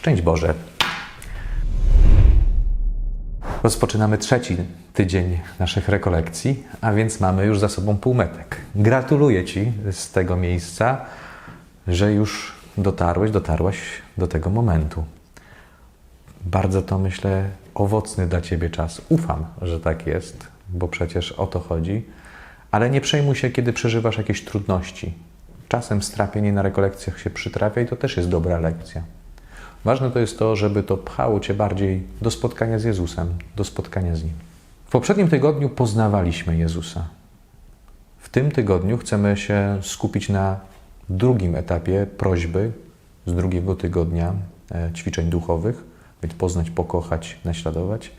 Szczęść Boże. Rozpoczynamy trzeci tydzień naszych rekolekcji, a więc mamy już za sobą półmetek. Gratuluję Ci z tego miejsca, że już dotarłeś, dotarłaś do tego momentu. Bardzo to myślę owocny dla Ciebie czas. Ufam, że tak jest, bo przecież o to chodzi. Ale nie przejmuj się, kiedy przeżywasz jakieś trudności. Czasem strapienie na rekolekcjach się przytrafia i to też jest dobra lekcja. Ważne to jest to, żeby to pchało Cię bardziej do spotkania z Jezusem, do spotkania z Nim. W poprzednim tygodniu poznawaliśmy Jezusa. W tym tygodniu chcemy się skupić na drugim etapie prośby z drugiego tygodnia e, ćwiczeń duchowych, więc poznać, pokochać, naśladować.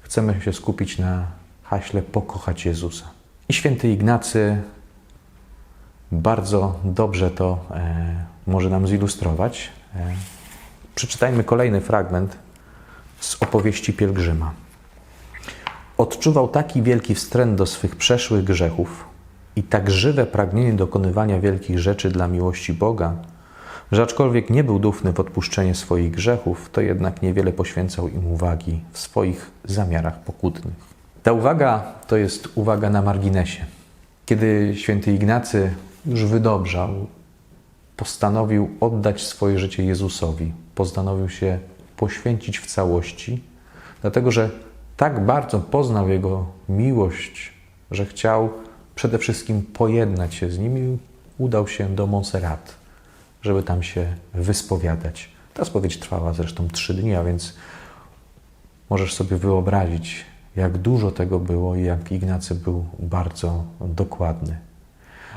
Chcemy się skupić na haśle pokochać Jezusa. I święty Ignacy bardzo dobrze to e, może nam zilustrować. E, przeczytajmy kolejny fragment z opowieści pielgrzyma. Odczuwał taki wielki wstręt do swych przeszłych grzechów i tak żywe pragnienie dokonywania wielkich rzeczy dla miłości Boga, że aczkolwiek nie był dufny w odpuszczenie swoich grzechów, to jednak niewiele poświęcał im uwagi w swoich zamiarach pokutnych. Ta uwaga to jest uwaga na marginesie. Kiedy święty Ignacy już wydobrzał, postanowił oddać swoje życie Jezusowi, postanowił się poświęcić w całości, dlatego że tak bardzo poznał Jego miłość, że chciał przede wszystkim pojednać się z nim i udał się do Montserrat, żeby tam się wyspowiadać. Ta spowiedź trwała zresztą trzy dni, a więc możesz sobie wyobrazić, jak dużo tego było i jak Ignacy był bardzo dokładny.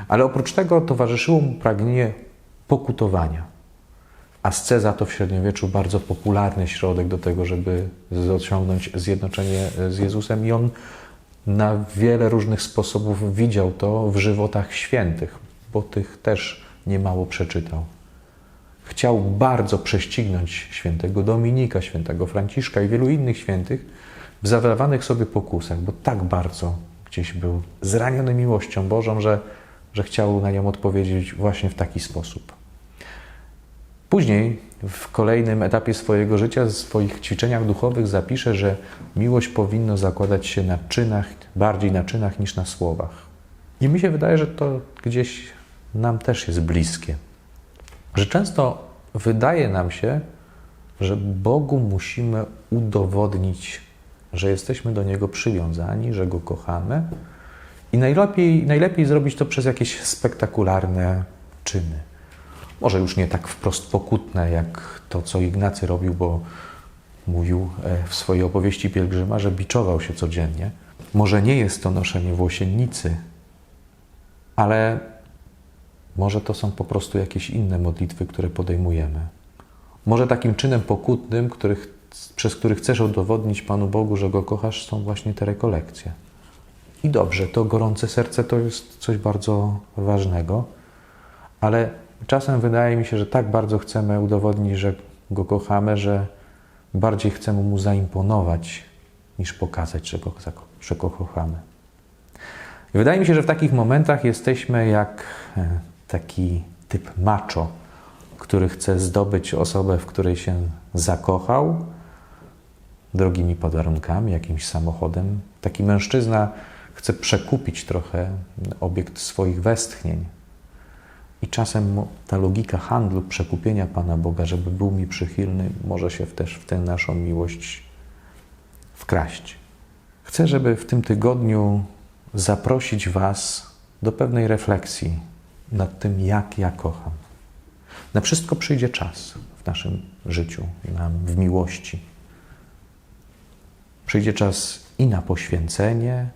Ale oprócz tego towarzyszyło mu pragnienie pokutowania. Asceza to w średniowieczu bardzo popularny środek do tego, żeby osiągnąć zjednoczenie z Jezusem, i on na wiele różnych sposobów widział to w żywotach świętych, bo tych też niemało przeczytał. Chciał bardzo prześcignąć świętego Dominika, świętego Franciszka i wielu innych świętych w zadawanych sobie pokusach, bo tak bardzo gdzieś był zraniony miłością Bożą, że, że chciał na nią odpowiedzieć właśnie w taki sposób. Później, w kolejnym etapie swojego życia, w swoich ćwiczeniach duchowych zapisze, że miłość powinno zakładać się na czynach, bardziej na czynach niż na słowach. I mi się wydaje, że to gdzieś nam też jest bliskie. Że często wydaje nam się, że Bogu musimy udowodnić, że jesteśmy do Niego przywiązani, że Go kochamy. I najlepiej, najlepiej zrobić to przez jakieś spektakularne czyny. Może już nie tak wprost pokutne, jak to, co Ignacy robił, bo mówił w swojej opowieści pielgrzyma, że biczował się codziennie. Może nie jest to noszenie włosiennicy, ale może to są po prostu jakieś inne modlitwy, które podejmujemy. Może takim czynem pokutnym, przez który chcesz udowodnić Panu Bogu, że Go kochasz, są właśnie te rekolekcje. I dobrze, to gorące serce to jest coś bardzo ważnego, ale czasem wydaje mi się, że tak bardzo chcemy udowodnić, że Go kochamy, że bardziej chcemy Mu zaimponować, niż pokazać, że Go, że go kochamy. I wydaje mi się, że w takich momentach jesteśmy jak taki typ macho, który chce zdobyć osobę, w której się zakochał, drogimi podarunkami, jakimś samochodem. Taki mężczyzna chce przekupić trochę obiekt swoich westchnień. I czasem ta logika handlu, przekupienia Pana Boga, żeby był mi przychylny, może się też w tę naszą miłość wkraść. Chcę, żeby w tym tygodniu zaprosić Was do pewnej refleksji nad tym, jak ja kocham. Na wszystko przyjdzie czas w naszym życiu, w miłości. Przyjdzie czas i na poświęcenie,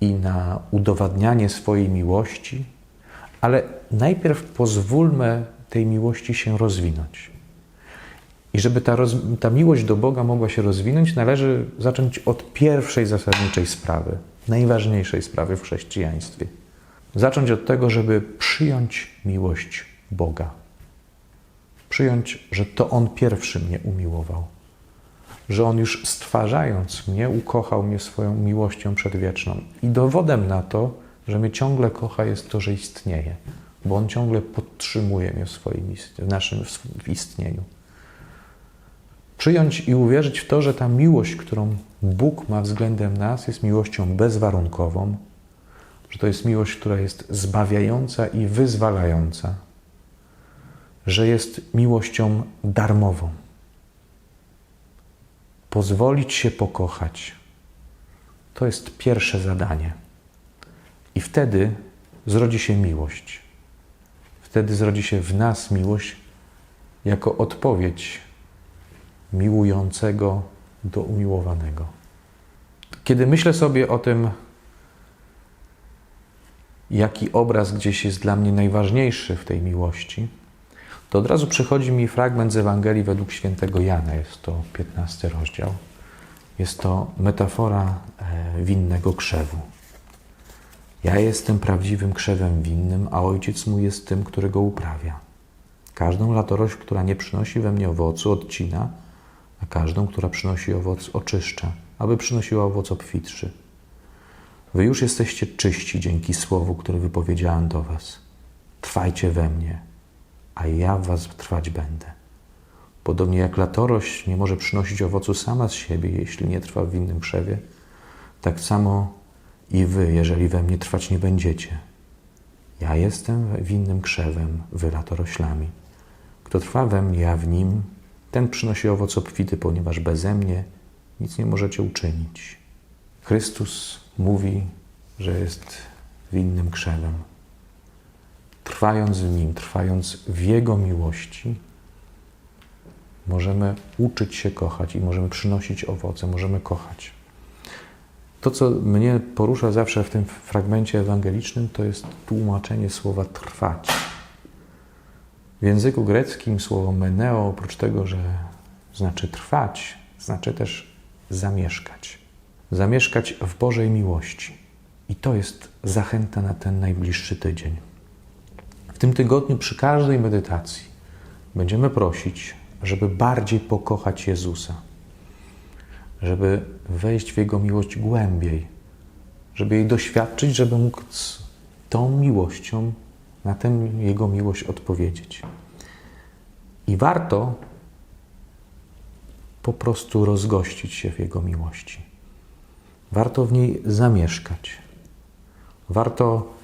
i na udowadnianie swojej miłości, ale najpierw pozwólmy tej miłości się rozwinąć. I żeby ta, roz, ta miłość do Boga mogła się rozwinąć, należy zacząć od pierwszej zasadniczej sprawy, najważniejszej sprawy w chrześcijaństwie. Zacząć od tego, żeby przyjąć miłość Boga. Przyjąć, że to On pierwszy mnie umiłował. Że On już stwarzając mnie, ukochał mnie swoją miłością przedwieczną. I dowodem na to, że mnie ciągle kocha, jest to, że istnieje, bo On ciągle podtrzymuje mnie w swoim w naszym w istnieniu. Przyjąć i uwierzyć w to, że ta miłość, którą Bóg ma względem nas, jest miłością bezwarunkową, że to jest miłość, która jest zbawiająca i wyzwalająca, że jest miłością darmową. Pozwolić się pokochać to jest pierwsze zadanie. I wtedy zrodzi się miłość. Wtedy zrodzi się w nas miłość jako odpowiedź miłującego do umiłowanego. Kiedy myślę sobie o tym, jaki obraz gdzieś jest dla mnie najważniejszy w tej miłości, to od razu przychodzi mi fragment z Ewangelii według świętego Jana. Jest to 15 rozdział. Jest to metafora e, winnego krzewu. Ja jestem prawdziwym krzewem winnym, a ojciec mój jest tym, który go uprawia. Każdą latorość, która nie przynosi we mnie owocu, odcina, a każdą, która przynosi owoc, oczyszcza, aby przynosiła owoc obfitszy. Wy już jesteście czyści dzięki słowu, które wypowiedziałem do was. Trwajcie we mnie, a ja w was trwać będę. Podobnie jak latorość nie może przynosić owocu sama z siebie, jeśli nie trwa w winnym krzewie, tak samo i wy, jeżeli we mnie trwać nie będziecie. Ja jestem winnym krzewem, wy latoroślami. Kto trwa we mnie, ja w nim, ten przynosi owoc obfity, ponieważ beze mnie nic nie możecie uczynić. Chrystus mówi, że jest winnym krzewem. Trwając w nim, trwając w Jego miłości, możemy uczyć się kochać i możemy przynosić owoce, możemy kochać. To, co mnie porusza zawsze w tym fragmencie ewangelicznym, to jest tłumaczenie słowa trwać. W języku greckim słowo meneo, oprócz tego, że znaczy trwać, znaczy też zamieszkać. Zamieszkać w Bożej miłości. I to jest zachęta na ten najbliższy tydzień. W tym tygodniu przy każdej medytacji będziemy prosić, żeby bardziej pokochać Jezusa, żeby wejść w Jego miłość głębiej, żeby jej doświadczyć, żeby móc tą miłością na tę Jego miłość odpowiedzieć. I warto po prostu rozgościć się w Jego miłości. Warto w niej zamieszkać. Warto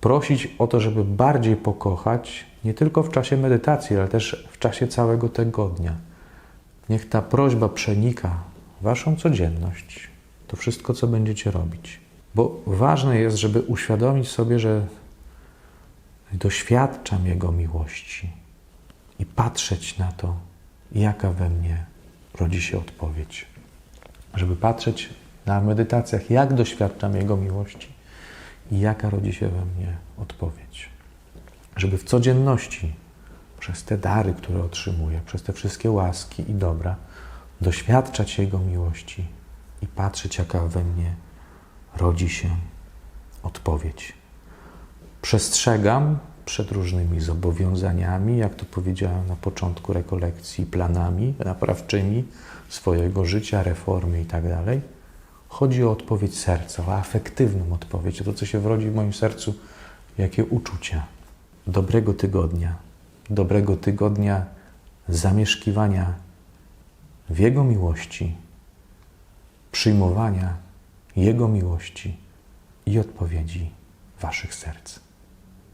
prosić o to, żeby bardziej pokochać, nie tylko w czasie medytacji, ale też w czasie całego tygodnia. Niech ta prośba przenika Waszą codzienność, to wszystko, co będziecie robić. Bo ważne jest, żeby uświadomić sobie, że doświadczam Jego miłości i patrzeć na to, jaka we mnie rodzi się odpowiedź. Żeby patrzeć na medytacjach, jak doświadczam Jego miłości i jaka rodzi się we mnie odpowiedź. Żeby w codzienności, przez te dary, które otrzymuję, przez te wszystkie łaski i dobra, doświadczać Jego miłości i patrzeć, jaka we mnie rodzi się odpowiedź. Przestrzegam przed różnymi zobowiązaniami, jak to powiedziałem na początku rekolekcji, planami naprawczymi swojego życia, reformy itd. Chodzi o odpowiedź serca, o afektywną odpowiedź, o to, co się wrodzi w moim sercu, jakie uczucia. Dobrego tygodnia, dobrego tygodnia zamieszkiwania w Jego miłości, przyjmowania Jego miłości i odpowiedzi Waszych serc.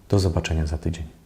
Do zobaczenia za tydzień.